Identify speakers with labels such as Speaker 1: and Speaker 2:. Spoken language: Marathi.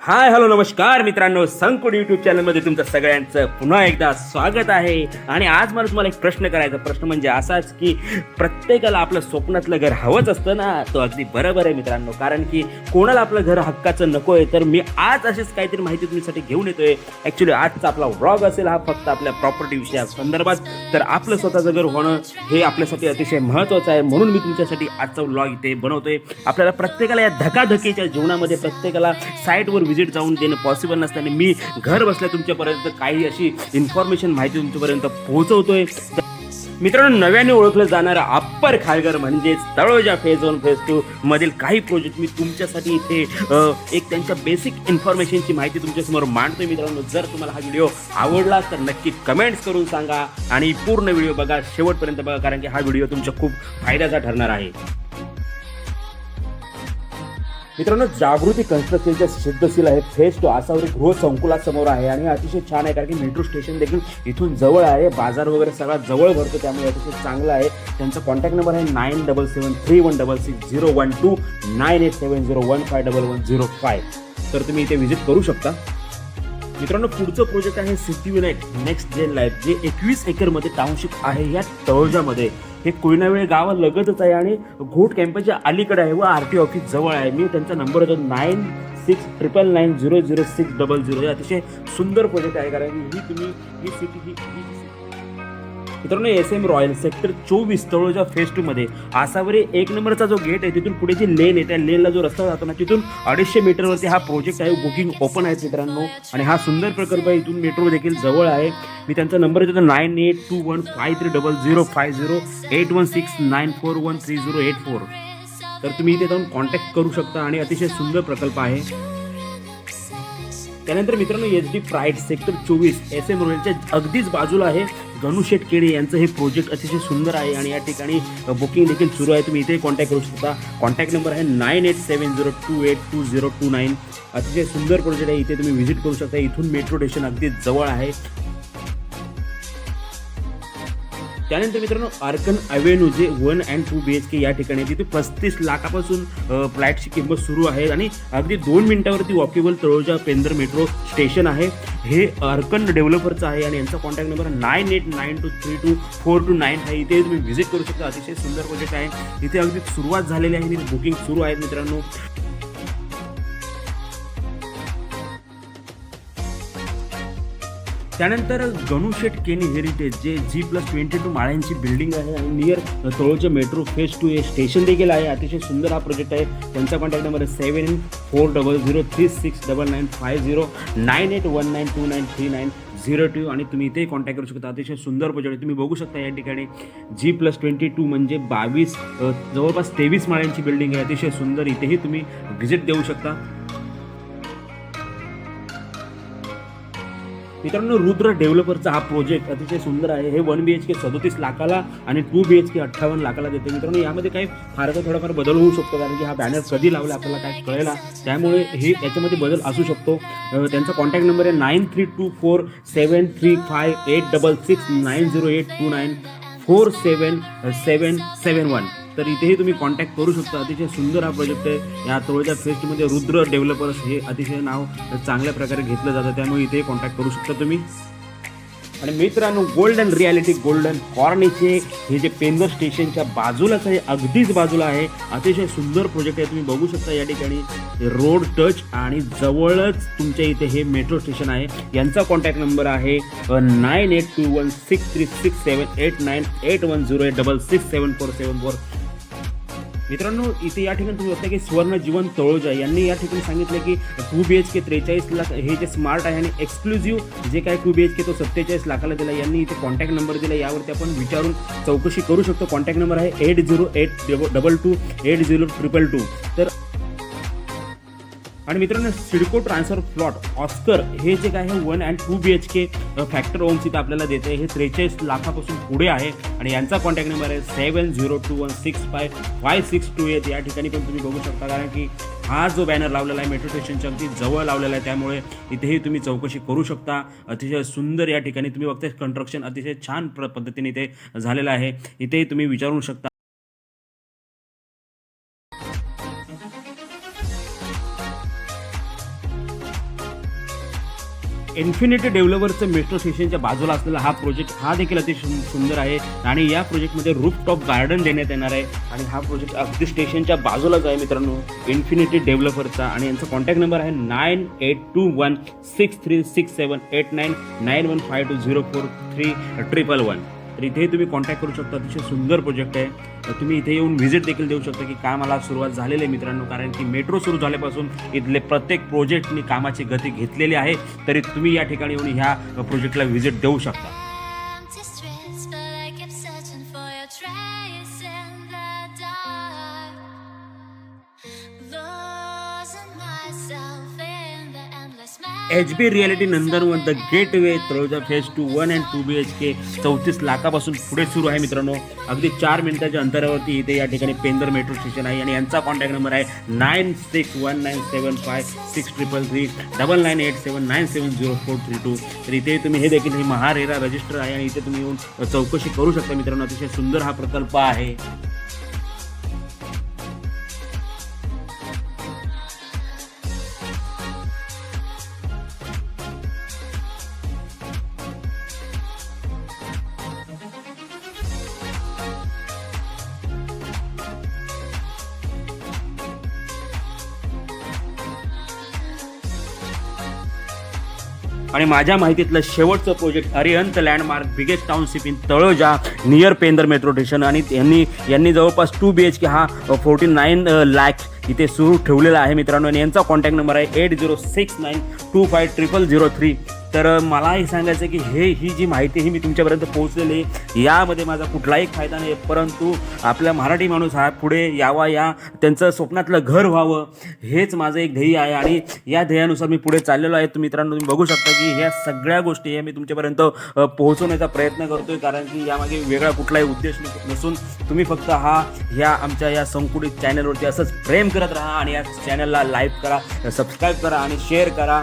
Speaker 1: हाय हॅलो नमस्कार मित्रांनो. संकुड युट्यूब चॅनलमध्ये तुमचं सगळ्यांचं पुन्हा एकदा स्वागत आहे. आणि आज मला तुम्हाला एक प्रश्न करायचा. प्रश्न म्हणजे असाच की प्रत्येकाला आपलं स्वप्नातलं घर हवंच असतं ना? तो अगदी बरोबर आहे मित्रांनो. कारण की कोणाला आपलं घर हक्काचं नको आहे तर मी आज अशीच काहीतरी माहिती तुमच्यासाठी घेऊन येतोय. ॲक्च्युली आजचा आपला व्लॉग असेल हा फक्त आपल्या प्रॉपर्टी विषया संदर्भात. तर आपलं स्वतःचं घर होणं हे आपल्यासाठी अतिशय महत्त्वाचं आहे. म्हणून मी तुमच्यासाठी आजचा व्लॉग इथे बनवतोय. आपल्याला प्रत्येकाला या धकाधकीच्या जीवनामध्ये प्रत्येकाला साईटवर व्हिजिट जाऊन देणं पॉसिबल नसतं आणि मी घर बसल्या तुमच्यापर्यंत काही अशी इन्फॉर्मेशन माहिती तुमच्यापर्यंत पोहोचवतोय. तर मित्रांनो नव्याने ओळखलं जाणारं अप्पर खालघर म्हणजेच Taloja phase one phase two मधील काही प्रोजेक्ट मी तुमच्यासाठी इथे एक त्यांच्या बेसिक इन्फॉर्मेशनची माहिती तुमच्यासमोर मांडतोय मित्रांनो. जर तुम्हाला हा व्हिडिओ आवडला तर नक्की कमेंट्स करून सांगा आणि पूर्ण व्हिडिओ बघा. शेवटपर्यंत बघा कारण की हा व्हिडिओ तुमच्या खूप फायद्याचा ठरणार आहे. मित्रांनो जागृती कन्स्ट्रक्शनच्या सिद्धशील आहे फेस टू आसावरी गृह संकुलासमोर आहे आणि अतिशय छान आहे कारण की मेट्रो स्टेशन देखील इथून जवळ आहे. बाजार वगैरे सगळा जवळ भरतो त्यामुळे अतिशय चांगलं आहे. त्यांचा कॉन्टॅक्ट नंबर आहे nine double seven three one double six zero one two nine eight seven zero one five double one zero five तर तुम्ही इथे व्हिजिट करू शकता. मित्रांनो पुढचं प्रोजेक्ट आहे सिद्धिविनायक नेक्स्ट जेन लाईफ जे एकवीस एकरमध्ये टाउनशिप आहे या तळजामध्ये. हे कोयनावेळ गावालगतच आहे आणि घोट कॅम्पसच्या अलीकडे आहे व आर टी ऑफिस जवळ आहे. मी त्यांचा नंबर होतो nine six triple nine zero zero six double zero हे अतिशय सुंदर प्रोजेक्ट आहे कारण की ही तुम्ही ही सिटी ही मित्रांनो एस एम रॉयल सेक्टर चोवीस तळोजा फेज टू मध्ये आसावरी एक नंबरचा जो गेट आहे तिथून पुढे जी लेन आहे त्या लेनला जो रस्ता जातो ना तिथून अडीचशे मीटरवरती हा प्रोजेक्ट आहे बुकिंग ओपन आहे मित्रांनो. आणि हा सुंदर प्रकल्प आहे इथून मेट्रो देखील जवळ आहे. मी त्यांचा नंबर देतो nine eight two one five three double zero five zero eight one six nine four one three zero eight four तर तुम्ही इथे जाऊन कॉन्टॅक्ट करू शकता आणि अतिशय सुंदर प्रकल्प आहे. त्यानंतर मित्रांनो एच डी प्राईड सेक्टर चोवीस एस एम रोडच्या अगदीच बाजूला आहे. गणुशेठ केडे यांचं हे प्रोजेक्ट अतिशय सुंदर आहे आणि या ठिकाणी बुकिंग देखील सुरू आहे. तुम्ही इथे कॉन्टॅक्ट करू शकता. कॉन्टॅक्ट नंबर आहे nine eight seven zero two eight two zero two nine अतिशय सुंदर प्रोजेक्ट आहे. इथे तुम्ही व्हिजिट करू शकता. इथून मेट्रो स्टेशन अगदी जवळ आहे. त्यानंतर मित्रांनो आर्कन अवेन्यू जे one and two B H K या ठिकाणी तिथे पस्तीस लाखापासून फ्लॅटची किंमत सुरू आहे आणि अगदी दोन मिनिटावरती walkable Taloja Pendhar metro station आहे. हे अर्कन डेव्हलपरचं आहे आणि यांचा contact number nine eight nine two three two four two nine आहे. इथे तुम्ही व्हिजिट करू शकता. अतिशय सुंदर प्रोजेक्ट आहे. इथे अगदी सुरुवात झालेली आहे बुकिंग सुरू आहे मित्रांनो. त्यानंतर गणुशेट केनी हेरिटेज जे जी प्लस ट्वेंटी टू माळ्यांची बिल्डिंग आहे आणि नियर तळोचं मेट्रो फेज टू हे स्टेशन देखील आहे. अतिशय सुंदर हा प्रोजेक्ट आहे. त्यांचा contact number seven four double zero three six double nine five zero nine eight one nine two nine three nine zero two आणि तुम्ही इथेही कॉन्टॅक्ट करू शकता. अतिशय सुंदर प्रोजेक्ट आहे. तुम्ही बघू शकता या ठिकाणी जी प्लस ट्वेंटी टू म्हणजे बावीस जवळपास तेवीस माळ्यांची बिल्डिंग आहे. अतिशय सुंदर इथेही तुम्ही व्हिजिट देऊ शकता. मित्रांनो रुद्र डेव्हलपरचा हा प्रोजेक्ट अतिशय सुंदर आहे. हे वन बी एच के सदोतीस लाखाला आणि टू बी एच के अठ्ठावन्न लाखाला देते. मित्रांनो यामध्ये काही फारसा थोडाफार बदल होऊ शकतो कारण की हा बॅनर कधी लावला आपल्याला काय कळेला त्यामुळे हे याच्यामध्ये बदल असू शकतो. त्यांचा कॉन्टॅक्ट नंबर आहे nine three two four seven three five eight double six nine zero eight two nine four seven seven seven one तर इथेही तुम्ही कॉन्टॅक्ट करू शकता. अतिशय सुंदर हा प्रोजेक्ट आहे. या तळोजा फेस्टमध्ये रुद्र डेव्हलपर्स हे अतिशय नाव चांगल्या प्रकारे घेतलं जातं. त्यामुळे इथेही कॉन्टॅक्ट करू शकता तुम्ही. आणि मित्रांनो गोल्डन रियालिटी गोल्डन कॉर्नीचे हे जे पेंदर स्टेशनच्या बाजूलाच आहे अगदीच बाजूला आहे अतिशय सुंदर प्रोजेक्ट आहे. तुम्ही बघू शकता या ठिकाणी रोड टच आणि जवळच तुमच्या इथे हे मेट्रो स्टेशन आहे. यांचा कॉन्टॅक्ट नंबर आहे nine eight two one six three six seven eight nine eight one zero eight double six seven four seven four मित्रांनो इथे या ठिकाणी तुम्ही बघता की स्वर्ण जीवन तळोजा यांनी या ठिकाणी सांगितलं की टू बी एच के त्रेचाळीस लाख हे जे स्मार्ट आहे आणि एक्सक्लुझिव्ह जे काय टू बी एच के तो सत्तेचाळीस लाखाला दिला यांनी इथे कॉन्टॅक्ट नंबर दिला यावरती आपण विचारून चौकशी करू शकतो. कॉन्टॅक्ट नंबर आहे eight zero eight double two eight zero triple two तर आणि मित्रांनो सिडको ट्रान्सफर प्लॉट ऑस्कर हे जे काय आहे one and two B H K factor homes इथं आपल्याला देते. हे त्रेचाळीस लाखापासून पुढे आहे. आणि यांचा कॉन्टॅक्ट नंबर आहे seven zero two one six five five six two eight या ठिकाणी पण तुम्ही बघू शकता कारण की हा जो बॅनर लावलेला आहे मेट्रो स्टेशनच्या अगदी जवळ लावलेला आहे त्यामुळे इथेही तुम्ही चौकशी करू शकता. अतिशय सुंदर या ठिकाणी तुम्ही बघताय कंस्ट्रक्शन अतिशय छान प्र पद्धतीने इथे झालेलं आहे. इथेही तुम्ही विचारू शकता. इन्फिनिटी डेव्हलपरचं मेट्रो स्टेशनच्या बाजूला असलेला हा प्रोजेक्ट हा देखील अतिशय सुंदर आहे. आणि या प्रोजेक्टमध्ये रूफ टॉप गार्डन देण्यात येणार आहे. आणि हा प्रोजेक्ट अगदी स्टेशनच्या बाजूलाच आहे मित्रांनो. इन्फिनिटी डेव्हलपरचा. आणि यांचा कॉन्टॅक्ट नंबर आहे nine eight two one six three six seven eight nine nine one five two zero four three triple one तर इथेही तुम्ही कॉन्टॅक्ट करू शकता. अतिशय सुंदर प्रोजेक्ट आहे. तर तुम्ही इथे येऊन व्हिजिट देखील देऊ शकता की कामाला सुरुवात झालेली आहे मित्रांनो. कारण की मेट्रो सुरू झाल्यापासून इथले प्रत्येक प्रोजेक्टनी कामाची गती घेतलेली आहे. तरी तुम्ही या ठिकाणी येऊन ह्या प्रोजेक्टला व्हिजिट देऊ शकता.
Speaker 2: Empty
Speaker 1: H B reality Nandanvan the gateway Taloja phase two one and two B H K चौतीस लाखापासून पुढे सुरू आहे मित्रांनो. अगदी चार मिनिटाच्या अंतरावरती इथे या ठिकाणी पेंदर मेट्रो स्टेशन आहे आणि यांचा कॉन्टॅक्ट नंबर आहे nine six one nine seven five six triple three double nine eight seven nine seven zero four three two तर इथे तुम्ही हे देखील हे महारेरा रजिस्टर आहे आणि इथे तुम्ही येऊन चौकशी करू शकता मित्रांनो. अतिशय सुंदर हा प्रकल्प आहे. आणि माझ्या माहितीतलं शेवटचं project Arihant landmark biggest township in Taloja near Pendhar metro station आणि यांनी यांनी जवळपास टू बी एच के हा फोर्टी नाईन लॅक इथे सुरू ठेवलेला आहे मित्रांनो. आणि यांचा कॉन्टॅक्ट नंबर आहे eight zero six nine two five triple zero three तर मला हे सांगायचं की हे ही जी माहिती ही मी तुमच्यापर्यंत पोहोचलेली आहे यामध्ये माझा कुठलाही फायदा नाही परंतु आपला मराठी माणूस हा पुढे यावा या त्यांचं स्वप्नातलं घर व्हावं हेच माझं एक ध्येय आहे. आणि या ध्येयानुसार मी पुढे चाललेलो आहे. मित्रांनो तुम्ही बघू शकता की ह्या सगळ्या गोष्टी हे मी तुमच्यापर्यंत पोहोचवण्याचा प्रयत्न करतोय. कारण की यामागे वेगळा कुठलाही उद्देश नसून तुम्ही फक्त हा ह्या आमच्या या संकुटित चॅनलवरती असंच प्रेम करत राहा आणि या चॅनलला लाईक करा सबस्क्राईब करा आणि शेअर करा.